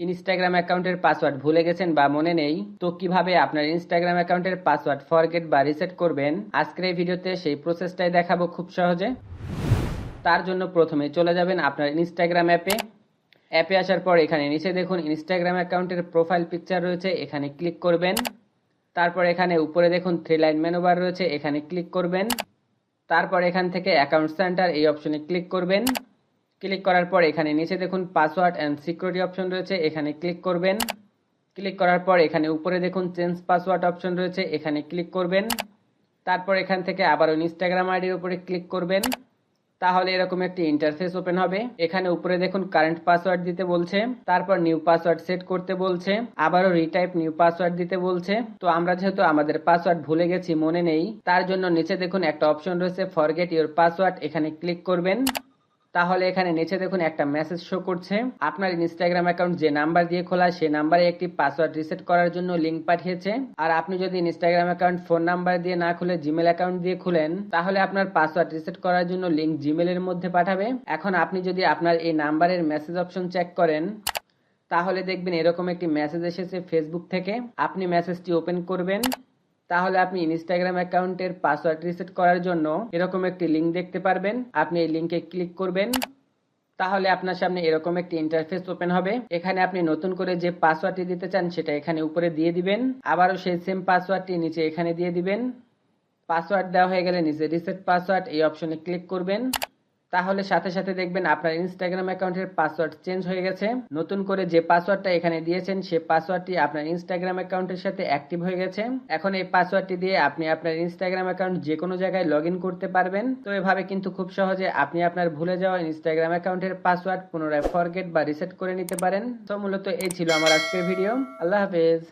Instagram অ্যাকাউন্টের password ভুলে গেছেন বা মনে নেই, তো কীভাবে আপনার ইনস্টাগ্রাম অ্যাকাউন্টের পাসওয়ার্ড ফরগেট বা রিসেট করবেন? আজকের এই ভিডিওতে সেই প্রসেসটাই দেখাবো খুব সহজে। তার জন্য প্রথমে চলে যাবেন আপনার ইনস্টাগ্রাম অ্যাপে। অ্যাপে আসার পর এখানে নিচে দেখুন ইনস্টাগ্রাম অ্যাকাউন্টের প্রোফাইল পিকচার রয়েছে, এখানে ক্লিক করবেন। তারপর এখানে উপরে দেখুন থ্রি লাইন মেনু বার রয়েছে, এখানে ক্লিক করবেন। তারপর এখান থেকে অ্যাকাউন্ট সেন্টার এই অপশনে ক্লিক করবেন। ক্লিক করার পর এখানে নিচে দেখুন পাসওয়ার্ড অ্যান্ড সিকিউরিটি অপশন রয়েছে, এখানে ক্লিক করবেন। ক্লিক করার পর এখানে উপরে দেখুন চেঞ্জ পাসওয়ার্ড অপশন রয়েছে, এখানে ক্লিক করবেন। তারপর এখান থেকে আবারও ইনস্টাগ্রাম আইডির উপরে ক্লিক করবেন। তাহলে এরকম একটি ইন্টারফেস ওপেন হবে। এখানে উপরে দেখুন কারেন্ট পাসওয়ার্ড দিতে বলছে, তারপর নিউ পাসওয়ার্ড সেট করতে বলছে, আবারও রিটাইপ নিউ পাসওয়ার্ড দিতে বলছে। তো আমরা যেহেতু আমাদের পাসওয়ার্ড ভুলে গেছি, মনে নেই, তার জন্য নিচে দেখুন একটা অপশন রয়েছে ফরগেট ইউর পাসওয়ার্ড এখানে ক্লিক করবেন। তাহলে এখানে নিচে দেখুন একটা মেসেজ শো করছে। আপনার ইনস্টাগ্রাম অ্যাকাউন্ট যে নাম্বার দিয়ে খোলা সেই নাম্বারে একটি পাসওয়ার্ড রিসেট করার জন্য লিংক পাঠিয়েছে। আর আপনি যদি ইনস্টাগ্রাম অ্যাকাউন্ট ফোন নাম্বার দিয়ে না খুলে জিমেল অ্যাকাউন্ট দিয়ে খুলেন, তাহলে আপনার পাসওয়ার্ড রিসেট করার জন্য লিংক জিমেলের মধ্যে পাঠাবে। এখন আপনি যদি আপনার এই নাম্বারের মেসেজ অপশন চেক করেন, তাহলে দেখবেন এরকম একটি মেসেজ এসেছে ফেসবুক থেকে। আপনি মেসেজটি ওপেন করবেন। তাহলে আপনি ইনস্টাগ্রাম অ্যাকাউন্টের পাসওয়ার্ড রিসেট করার জন্য এরকম একটি লিঙ্ক দেখতে পারবেন। আপনি এই লিঙ্কে ক্লিক করবেন। তাহলে আপনার সামনে এরকম একটি ইন্টারফেস ওপেন হবে। এখানে আপনি নতুন করে যে পাসওয়ার্ডটি দিতে চান সেটা এখানে উপরে দিয়ে দিবেন। আবারও সেই সেম পাসওয়ার্ডটি নিচে এখানে দিয়ে দিবেন। পাসওয়ার্ড দেওয়া হয়ে গেলে নিচে রিসেট পাসওয়ার্ড এই অপশনে ক্লিক করবেন। তাহলে সাথে সাথে দেখবেন আপনার ইনস্টাগ্রাম অ্যাকাউন্টের পাসওয়ার্ড চেঞ্জ হয়ে গেছে। নতুন করে যে পাসওয়ার্ডটা এখানে দিয়েছেন সেই পাসওয়ার্ডটি আপনার ইনস্টাগ্রাম অ্যাকাউন্টের সাথে অ্যাক্টিভ হয়ে গেছে। এখন এই পাসওয়ার্ডটি দিয়ে আপনি আপনার ইনস্টাগ্রাম অ্যাকাউন্ট যে কোনো জায়গায় লগ করতে পারবেন। তো এভাবে কিন্তু খুব সহজে আপনি আপনার ভুলে যাওয়া ইনস্টাগ্রাম অ্যাকাউন্টের পাসওয়ার্ড পুনরায় ফরগেট বা রিসেট করে নিতে পারেন। তো মূলত এই ছিল আমার আজকের ভিডিও আল্লাহ হাফেজ।